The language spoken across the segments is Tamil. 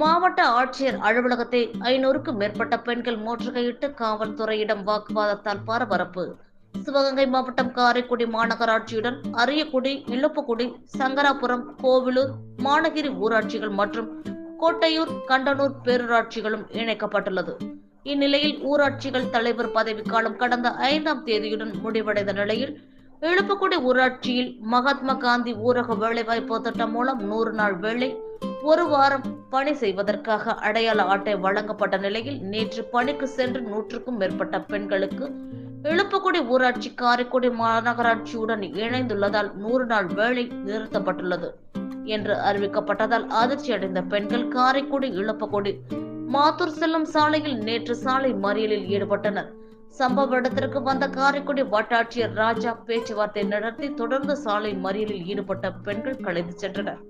மாவட்ட ஆட்சியர் அலுவலகத்தை ஐநூறுக்கும் மேற்பட்ட பெண்கள் முற்றுகையிட்டு காவல்துறையிடம் வாக்குவாதத்தால் பரபரப்பு. சிவகங்கை மாவட்டம் காரைக்குடி மாநகராட்சியுடன் அரியக்குடி இழுப்புக்குடி சங்கராபுரம் கோவிலூர் மானகிரி ஊராட்சிகள் மற்றும் கோட்டையூர் கண்டனூர் பேரூராட்சிகளும் இணைக்கப்பட்டுள்ளது. இந்நிலையில் ஊராட்சிகள் தலைவர் பதவிக்காலம் கடந்த ஐந்தாம் தேதியுடன் முடிவடைந்த நிலையில் இழுப்புக்குடி ஊராட்சியில் மகாத்மா காந்தி ஊரக வேலைவாய்ப்பு திட்டம் மூலம் நூறு நாள் வேலை ஒரு வாரம் பணி செய்வதற்காக அடையாள அட்டை வழங்கப்பட்ட நிலையில் நேற்று பணிக்கு சென்று நூற்றுக்கும் மேற்பட்ட பெண்களுக்கு எழுப்புக்குடி ஊராட்சி காரைக்குடி மாநகராட்சியுடன் இணைந்துள்ளதால் நூறு நாள் வேலை நிறுத்தப்பட்டுள்ளது என்று அறிவிக்கப்பட்டதால் அதிர்ச்சி அடைந்த பெண்கள் காரைக்குடி இழுப்புக்குடி மாத்தூர் செல்லும் சாலையில் நேற்று சாலை மறியலில் ஈடுபட்டனர். சம்பவ இடத்திற்கு வந்த காரைக்குடி வட்டாட்சியர் ராஜா பேச்சுவார்த்தை நடத்தி தொடர்ந்து சாலை மறியலில் ஈடுபட்ட பெண்கள் கலைந்து சென்றனர்.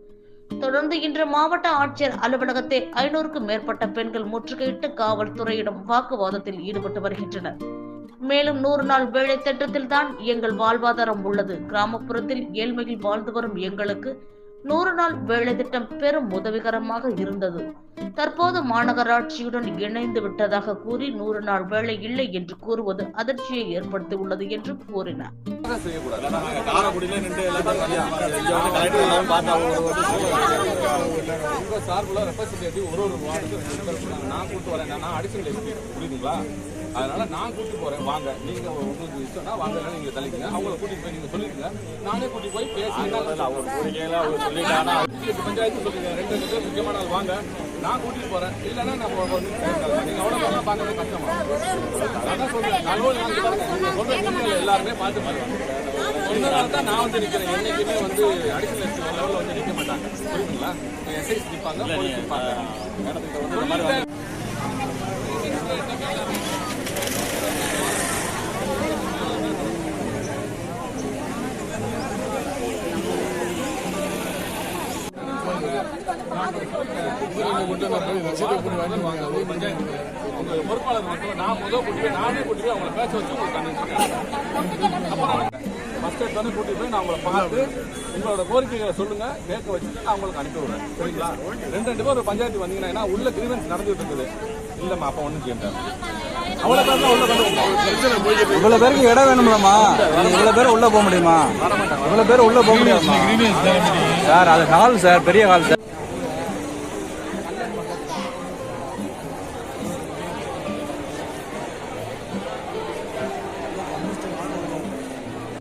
தொடர்ந்து இன்று மாவட்ட ஆட்சியர் அலுவலகத்தை ஐநூறுக்கும் மேற்பட்ட பெண்கள் முற்றுகையிட்டு காவல்துறையிடம் வாக்குவாதத்தில் ஈடுபட்டு வருகின்றனர். மேலும் நூறு நாள் வேலை திட்டத்தில் தான் எங்கள் வாழ்வாதாரம் உள்ளது. கிராமப்புறத்தில் ஏழ்மையில் வாழ்ந்து வரும் எங்களுக்கு நூறு நாள் வேலை திட்டம் பெரும் உதவிகரமாக இருந்தது. தற்போது மாநகராட்சியுடன் இணைந்து விட்டதாக கூறி நூறு நாள் வேலை இல்லை என்று கூறுவது அதிர்ச்சியை ஏற்படுத்தியுள்ளது என்று கூறினார். செய்யக்கூடாது. நாங்க நின்று எல்லாத்தையும் வந்து ஒரு ஒரு உங்க சார்பில் ரெப்ரஸன்டேட்டிவ் ஒரு ஒரு வார்டுக்கு நான் கூட்டு வரேன். நான் அடிஷனல் எஸ்பி புரியுதுங்களா? அதனால நான் கூட்டி போறேன். வாங்க. நீங்க உங்களுக்கு இஷ்டம்னா வாங்க. நீங்க தள்ளிக்கங்க அவங்கள கூட்டிட்டு போய் நீங்க சொல்லிருங்க நானே கூட்டி போய் பேசுறேன் அவர் சொல்லிட்டானா பஞ்சாயத்து சொல்லுங்க. ரெண்டு ரெண்டு பேர் முக்கியமான ஆள் வாங்க. நான் கூட்டிட்டு போறேன். இல்லைன்னா பேசலாம். நீங்க அவ்வளவு நல்லா பார்க்கறது கஷ்டமா அதான் சொல்றேன். நீங்க சொல்ற எல்லாருமே பார்த்து பாருங்க சொன்னதால தான் நான் வந்து நிக்கிறேன். என்னைக்குமே வந்து அடிஷனல் லெவலில் வந்து நிக்க மாட்டாங்க. புரியுதுங்களா? எஸ்ஐஸ் நிற்பாங்க போலீஸ் நிற்பாங்க பொறுப்பாளர் மட்டும் நான் முதல் கூட்டி போய் நானே கூட்டி போய் அவங்கள பேச வச்சு உங்களுக்கு அப்புறம் ஃபர்ஸ்ட் எய்ட் தானே போய் நான் உங்களை பார்த்து உங்களோட கோரிக்கைகளை சொல்லுங்க கேட்க வச்சுட்டு நான் உங்களுக்கு அனுப்பி விடுறேன் சரிங்களா ரெண்டு ரெண்டு பேர் ஒரு பஞ்சாயத்து வந்தீங்கன்னா ஏன்னா உள்ள கிரீவன்ஸ் நடந்துட்டு இருக்குது இல்லம்மா அப்ப ஒன்றும் போய்கிட்டு இவ்வளவு பேருக்கு இடம் வேணும்லமா இவ்வளவு பேர் உள்ள போக முடியுமா? இவ்வளவு பேர் உள்ள போக முடியாதுமா? சார் அது ஹால் சார். பெரிய ஹால் சார்.